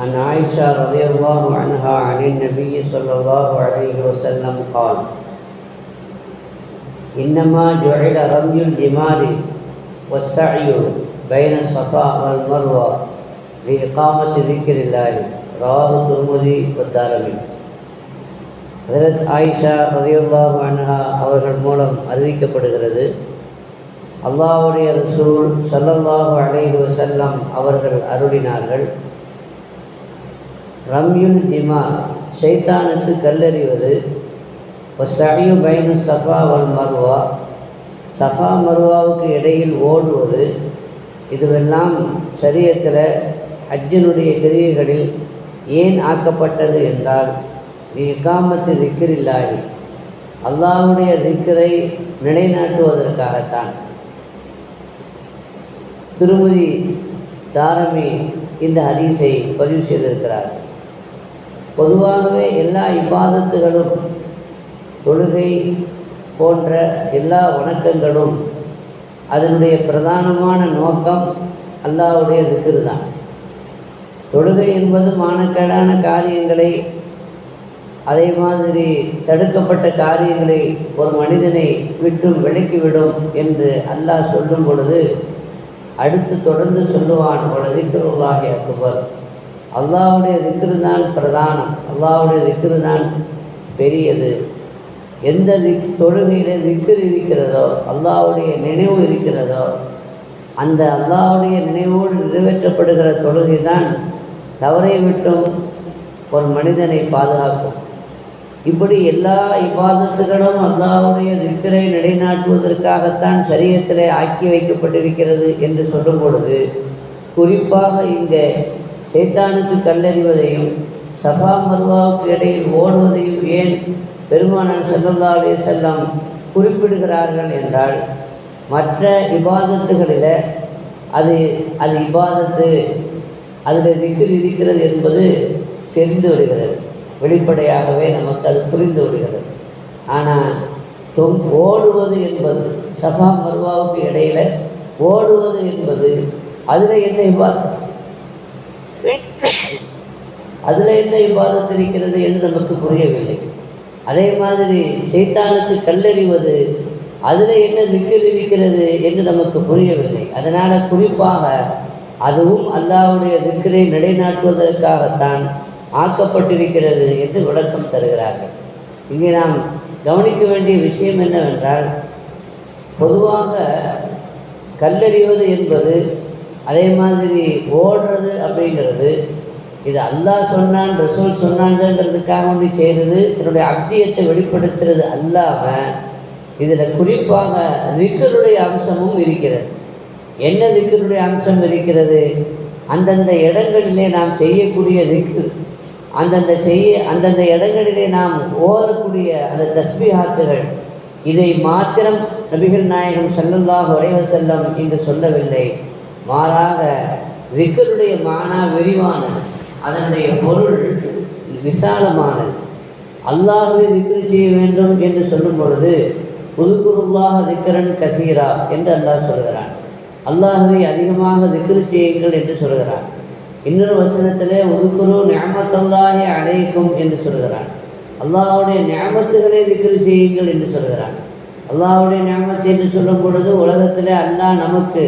عن عائشة رضي الله عنها عن النبي صلى الله عليه وسلم قال إنما جعل رمي الجمال والسعي بين الصفا والمروة لإقامة ذكر الله رواه الترمذي والدارمي ஹதரத் ஆயிஷா ரதியுல்லாஹு அன்ஹா அவர்கள் மூலம் அறிவிக்கப்படுகிறது அல்லாஹ்வுடைய ரசூல் ஸல்லல்லாஹு அலைஹி வஸல்லம் அவர்கள் அருளினார்கள் ரம்யுல் ஜிமா ஷைத்தானுக்கு கல்லறிவது சழியு பைனு சஃபா வல் மர்வா சஃபா மர்வாவுக்கு இடையில் ஓடுவது இதுவெல்லாம் சரியத்தில் ஹஜ்ஜினுடைய கிரியைகளில் ஏன் ஆக்கப்பட்டது என்றால் இக்காமத்து திக்கிரில்லாகி அல்லாவுடைய திக்கரை நிலைநாட்டுவதற்காகத்தான். திருமதி தாரமி இந்த ஹதீஸை பதிவு செய்திருக்கிறார் பொதுவாகவே எல்லா இபாதத்துகளும் தொழுகை போன்ற எல்லா வணக்கங்களும் அதனுடைய பிரதானமான நோக்கம் அல்லாவுடைய திக்ரு தான் தொழுகை என்பது மானக்கேடான காரியங்களை அதே மாதிரி தடுக்கப்பட்ட காரியங்களை ஒரு மனிதனை விட்டும் விலக்கிவிடும் என்று அல்லாஹ் சொல்லும் பொழுது அடுத்து தொடர்ந்து சொல்லுவான் பொழுது திருவாகி அக்பர். அல்லாவுடைய திக்ரு தான் பிரதானம். அல்லாவுடைய திக்ரு தான் பெரியது. எந்த திக் தொழுகையில் திக்ரு இருக்கிறதோ அல்லாவுடைய நினைவு இருக்கிறதோ அந்த அல்லாஹ்வுடைய நினைவோடு நிறைவேற்றப்படுகிற தொழுகை தான் தவறை விட்டும் ஒரு மனிதனை பாதுகாக்கும். இப்படி எல்லா இபாதத்துகளும் அல்லாவுடைய திக்கரை நிலைநாட்டுவதற்காகத்தான் சரீரத்திலே ஆக்கி வைக்கப்பட்டிருக்கிறது என்று சொல்லும் பொழுது குறிப்பாக இந்த சைத்தானுக்கு கல்லறிவதையும் சபா மர்வாவுக்கு இடையில் ஓடுவதையும் ஏன் பெருமானார் ஸல்லல்லாஹு செல்லம் குறிப்பிடுகிறார்கள் என்றால் மற்ற இபாதத்துகளில் அது அது இபாதத்து அதில் திக்கில் இருக்கிறது என்பது தெரிந்து விடுகிறது. வெளிப்படையாகவே நமக்கு அது புரிந்து விடுகிறது. ஆனால் தொங் ஓடுவது என்பது சபா மர்வாவுக்கு இடையில் ஓடுவது என்பது அதில் என்ன இபாதம் அதில் என்ன இபாதத் இருக்கிறது என்று நமக்கு புரியவில்லை. அதே மாதிரி சைத்தானுக்கு கல்லறிவது அதில் என்ன திக்கில் இருக்கிறது என்று நமக்கு புரியவில்லை. அதனால் குறிப்பாக அதுவும் அல்லாவுடைய திக்கரை நிலைநாட்டுவதற்காகத்தான் ஆக்கப்பட்டிருக்கிறது என்று விளக்கம் தருகிறார்கள். இங்கே நாம் கவனிக்க வேண்டிய விஷயம் என்னவென்றால் பொதுவாக கல்லறிவது என்பது அதே மாதிரி ஓடுறது அப்படிங்கிறது இது அல்லாஹ் சொன்னான் ரசூல் சொன்னாங்கிறதுக்காக வேண்டி செய்கிறது தன்னுடைய அப்தியத்தை வெளிப்படுத்துறது அல்லாமல் இதில் குறிப்பாக திக்கருடைய அம்சமும் இருக்கிறது. என்ன திக்கருடைய அம்சம் இருக்கிறது? அந்தந்த இடங்களிலே நாம் செய்யக்கூடிய திக்கு அந்தந்த செய்ய அந்தந்த இடங்களிலே நாம் ஓதக்கூடிய அந்த தஸ்மிஹாத்துகள் இதை மாத்திரம் நபிகள் நாயகம் ஸல்லல்லாஹு அலைஹி செல்லம் என்று சொல்லவில்லை. மாறாக திக்கருடைய மானா விரிவானது. அதனுடைய பொருள் விசாலமானது. அல்லாஹுவை திக்ரு செய்ய வேண்டும் என்று சொல்லும் பொழுது புதுகுருவாக திக்கரன் கசீரா என்று அல்லாஹ் சொல்கிறான். அல்லாஹுவை அதிகமாக திக்ரு செய்யுங்கள் என்று சொல்கிறான். இன்னொரு வசனத்திலே உருக்குரு ஞாமத்தல்லாஹே அடைக்கும் என்று சொல்கிறான். அல்லாஹ்வுடைய ஞாபகத்துகளை திக்ரு செய்யுங்கள் என்று சொல்கிறான். அல்லாஹ்வுடைய ஞாபகத்தை என்று சொல்லும் பொழுது உலகத்தில் அல்லாஹ் நமக்கு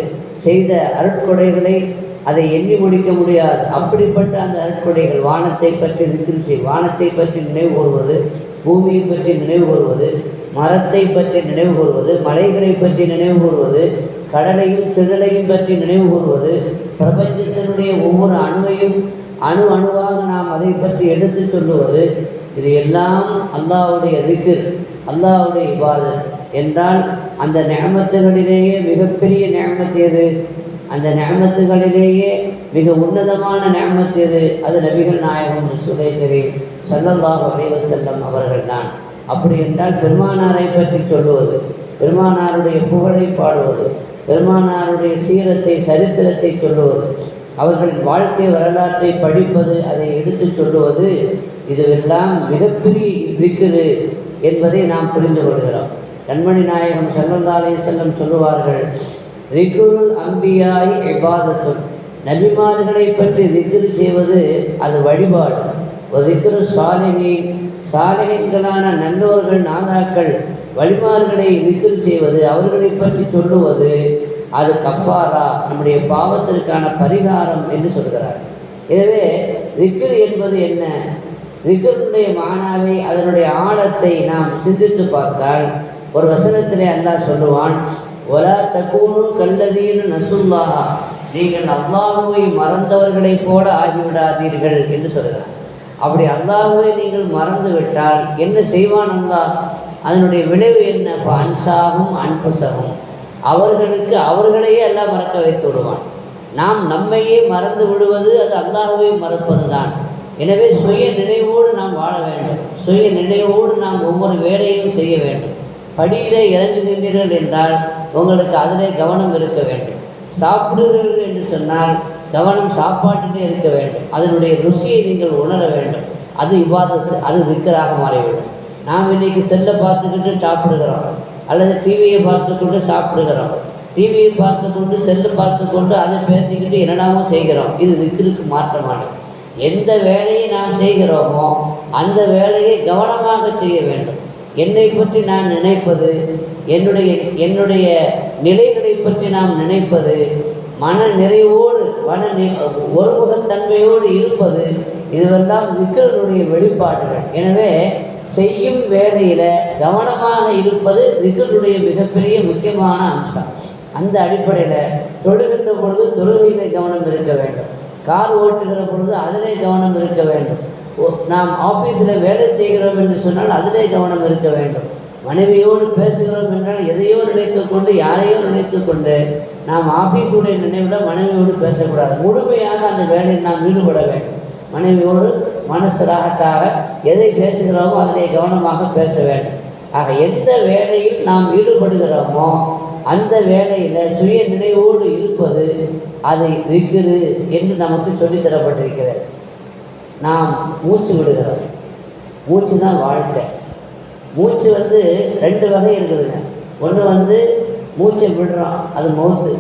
செய்த அருட்கொடைகளை அதை எண்ணி முடிக்க முடியாது. அப்படிப்பட்ட அந்த அருட்கொடைகள் வானத்தை பற்றி திக்ரு செய் வானத்தை பற்றி நினைவு கூறுவது பூமியை பற்றி நினைவு கூறுவது மரத்தை பற்றி நினைவு கூறுவது மலைகளை பற்றி நினைவு கூறுவது கடலையும் திடலையும் பற்றி நினைவு கூறுவது பிரபஞ்சத்தினுடைய ஒவ்வொரு அணுவையும் அணு அணுவாக நாம் அதை பற்றி எடுத்து சொல்லுவது இது எல்லாம் அல்லாவுடைய திக்கு அல்லாவுடைய இபாதத். என்றால் அந்த நியமத்துகளிலேயே மிகப்பெரிய நியமத்து எது? அந்த நியமத்துகளிலேயே மிக உன்னதமான நியமத்து எது? அது நபிகள் நாயகம் சுலை கரீம் ஸல்லல்லாஹு செல்லம் அவர்கள் அவர்கள்தான். அப்படி என்றால் பெருமானாரை பற்றி சொல்லுவது பெருமானாருடைய புகழை பாடுவது பெருமானாருடைய சீரத்தை சரித்திரத்தை சொல்லுவது அவர்களின் வாழ்க்கை வரலாற்றை படிப்பது அதை எடுத்துச் சொல்லுவது இதுவெல்லாம் மிகப்பெரிய இருக்குது என்பதை நாம் புரிந்து கொள்கிறோம். கண்மணி நாயகம் செல்லந்தாலே செல்லம் சொல்லுவார்கள் ரிகுல் அம்பியாய் இபாதத்துன் நபிமார்களை பற்றி ரிக்கிரு செய்வது அது வழிபாடு. ஒரு ரிக்கிரு சாலிகை சாலிகங்களான நல்லோர்கள் நாதாக்கள் வழிமார்களை ரிக்கிரு செய்வது அவர்களை பற்றி சொல்லுவது அது கஃபாரா நம்முடைய பாவத்திற்கான பரிகாரம் என்று சொல்கிறார். எனவே ரிக்கிரு என்பது என்ன? ரிக்கருடைய மானாவை அதனுடைய ஆழத்தை நாம் சிந்தித்து பார்த்தால் ஒரு வசனத்திலே அல்லாஹ் சொல்லுவான் ஒலா தக்கூனும் கல்லதீன்னு நசுல்லாஹா நீங்கள் அல்லாஹுவை மறந்தவர்களைப் போல ஆகிவிடாதீர்கள் என்று சொல்கிறார். அப்படி அல்லாஹுவை நீங்கள் மறந்து விட்டால் என்ன செய்வான் அல்லா அதனுடைய விளைவு என்ன? இப்போ அன்சாகும் அன்புசகும். அவர்களுக்கு அவர்களையே எல்லாம் மறக்க வைத்து விடுவான். நாம் நம்மையே மறந்து விடுவது அது அல்லாஹுவை மறப்பது தான் எனவே சுய நினைவோடு நாம் வாழ வேண்டும். சுய நினைவோடு நாம் ஒவ்வொரு வேலையும் செய்ய வேண்டும். படியிலே இறங்குகின்றீர்கள் என்றால் உங்களுக்கு அதிலே கவனம் இருக்க வேண்டும். சாப்பிடுகிறீர்கள் என்று சொன்னால் கவனம் சாப்பாட்டிலே இருக்க வேண்டும். அதனுடைய ருசியை நீங்கள் உணர வேண்டும். அது விவாதத்து அது விக்கராக மாறிவிடும். நாம் இன்றைக்கி செல்லை பார்த்துக்கிட்டு சாப்பிடுகிறோம். அல்லது டிவியை பார்த்துக்கொண்டு சாப்பிடுகிறோம். டிவியை பார்த்து கொண்டு செல்லு பார்த்து கொண்டு அதை பேசிக்கிட்டு என்னென்னமோ செய்கிறோம். இது விக்கிருக்கு மாற்றமானது. எந்த வேலையை நாம் செய்கிறோமோ அந்த வேலையை கவனமாக செய்ய வேண்டும். என்னை பற்றி நான் நினைப்பது என்னுடைய என்னுடைய நிலைகளை பற்றி நாம் நினைப்பது மன நிறைவோடு மன நி ஒருமுகத்தன்மையோடு இருப்பது இதுவெல்லாம் விக்கிரனுடைய வெளிப்பாடுகள். எனவே செய்யும் வேலையில் கவனமாக இருப்பது விக்கிரனுடைய மிகப்பெரிய முக்கியமான அம்சம். அந்த அடிப்படையில் தொழுகின்ற பொழுது தொழுகையில் கவனம் இருக்க வேண்டும். கார் ஓட்டுகிற பொழுது அதிலே கவனம் இருக்க வேண்டும். நாம் ஆஃபீஸில் வேலை செய்கிறோம் என்று சொன்னால் அதிலே கவனம் இருக்க வேண்டும். மனைவியோடு பேசுகிறோம் என்றால் எதையோ நினைத்து கொண்டு யாரையோ நினைத்து கொண்டு நாம் ஆஃபீஸுடைய நினைவில் மனைவியோடு பேசக்கூடாது. முழுமையாக அந்த வேலையில் நாம் ஈடுபட வேண்டும். மனைவியோடு மனசு ராகத்தாக எதை பேசுகிறோமோ அதிலே கவனமாக பேச வேண்டும். ஆக எந்த வேலையில் நாம் ஈடுபடுகிறோமோ அந்த வேலையில் சுய நினைவோடு இருப்பது அதை விக்கிரு என்று நமக்கு சொல்லித்தரப்பட்டிருக்கிறேன் நாம் மூச்சு விடுகிறோம். மூச்சு தான் வாழ்க்கை. மூச்சு வந்து ரெண்டு வகை இருக்குதுங்க. ஒன்று வந்து மூச்சை விடுறோம் அது மௌத்து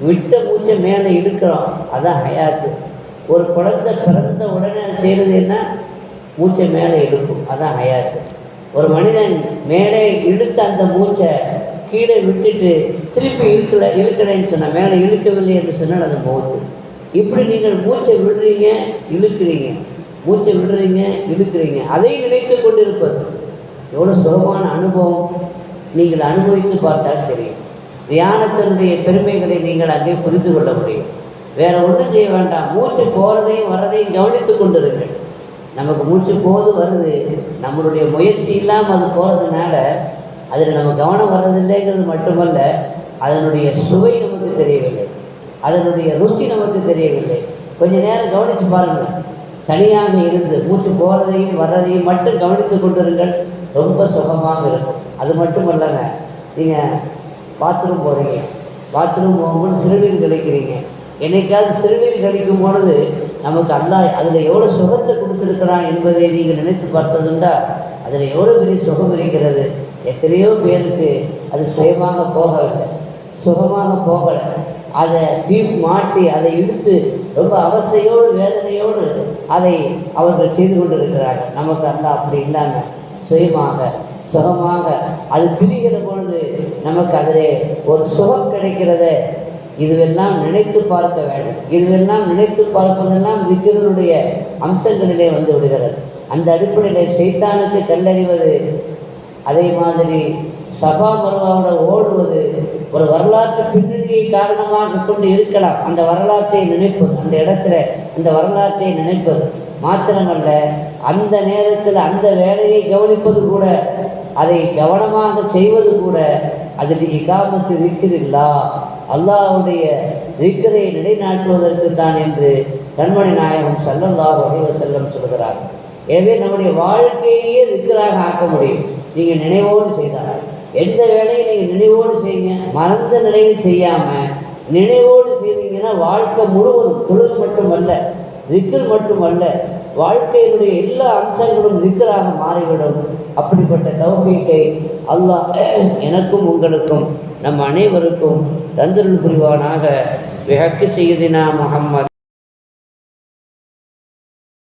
விட்ட மூச்சை மேலே இழுக்கிறோம் அதுதான் ஹயாத்து ஒரு குழந்தை பிறந்த உடனே அது செய்கிறது என்ன? மூச்சை மேலே இழுக்கும் அதுதான் ஹயாத்து ஒரு மனிதன் மேலே இழுத்த அந்த மூச்சை கீழே விட்டுட்டு திருப்பி இழுக்கலை இழுக்கலைன்னு சொன்னால் மேலே இழுக்கவில்லை என்று சொன்னால் அது மௌத்து இப்படி நீங்கள் மூச்சை விடுறீங்க இழுக்கிறீங்க. மூச்சை விடுறீங்க இழுக்கிறீங்க. அதை நினைத்து கொண்டிருப்பது எவ்வளோ சுகமான அனுபவம். நீங்கள் அனுபவித்து பார்த்தால் தெரியும். தியானத்தினுடைய பெருமைகளை நீங்கள் அங்கே புரிந்து கொள்ள முடியும். வேற ஒன்றும் செய்ய வேண்டாம். மூச்சு போகிறதையும் வர்றதையும் கவனித்து கொண்டிருங்கள். நமக்கு மூச்சு போது வருது. நம்மளுடைய முயற்சி இல்லாமல் அது போகிறதுனால அதில் நம்ம கவனம் வர்றதில்லைங்கிறது மட்டுமல்ல அதனுடைய சுவை நமக்கு தெரியவில்லை. அதனுடைய ருசி நமக்கு தெரியவில்லை. கொஞ்ச நேரம் கவனித்து பாருங்கள். தனியாக இருந்து மூச்சு போகிறதையும் வர்றதையும் மட்டும் கவனித்து கொண்டிருங்கள். ரொம்ப சுகமாக இருக்கும். அது மட்டும் இல்லைங்க நீங்கள் பாத்ரூம் போகிறீங்க பாத்ரூம் போகும்போது சிறுநீர் கழிக்கிறீங்க. என்னைக்காவது சிறுநீர் கழிக்கும் பொழுது நமக்கு அல்லா அதில் எவ்வளோ சுகத்தை கொடுத்துருக்கிறான் என்பதை நீங்கள் நினைத்து பார்த்ததுண்டா அதில் எவ்வளோ பெரிய சுகம் இருக்கிறது? எத்தனையோ பேருக்கு அது சுயமாக போகவில்லை. சுகமாக போகலை. அதை டீப் மாட்டி அதை இழுத்து ரொம்ப அவஸ்தையோடு வேதனையோடு அதை அவர்கள் செய்து கொண்டிருக்கிறார்கள். நமக்கு அந்த அப்படி இல்லாமல் சுயமாக சுகமாக அது பிரிகிற பொழுது நமக்கு அதிலே ஒரு சுகம் கிடைக்கிறத இதுவெல்லாம் நினைத்து பார்க்க வேண்டும். இதுவெல்லாம் நினைத்து பார்ப்பதெல்லாம் விக்கிரனுடைய அம்சங்களிலே வந்து விடுகிறது. அந்த அடிப்படையில் சைத்தானுக்கு கல்லறிவது அதே மாதிரி சபா பருவாவோட ஓடுவது ஒரு வரலாற்று பின்னணியை காரணமாக கொண்டு இருக்கலாம் அந்த வரலாற்றை நினைப்பது. அந்த இடத்துல அந்த வரலாற்றை நினைப்பது. மாத்திரமல்ல அந்த நேரத்தில் அந்த வேலையை கவனிப்பது கூட அதை கவனமாக செய்வது கூட அதில் இகாமத்து இருக்கிறில்லா. அல்லாவுடைய திக்கரை நிலைநாட்டுவதற்கு தான் என்று கண்மணி நாயகம் செல்லல்லா அலைஹி செல்லம் சொல்கிறார். எனவே நம்முடைய வாழ்க்கையே திக்கராக ஆக்க முடியும். நீங்கள் நினைவோடு செய்தார்கள் எந்த வேலையை நீங்கள் நினைவோடு செய்யுங்க. மறந்த நிலையில் செய்யாமல் நினைவோடு செய்தீங்கன்னா வாழ்க்கை முழுவதும் தொழில் மட்டுமல்ல திக்கர் மட்டுமல்ல வாழ்க்கையினுடைய எல்லா அம்சங்களும் திக்கராக மாறிவிடும். அப்படிப்பட்ட தௌபீக்கை அல்லாஹ் எனக்கும் உங்களுக்கும் நம் அனைவருக்கும் தந்திரல் புரிவானாக. விஹக்கு செய்தினா முகம்மது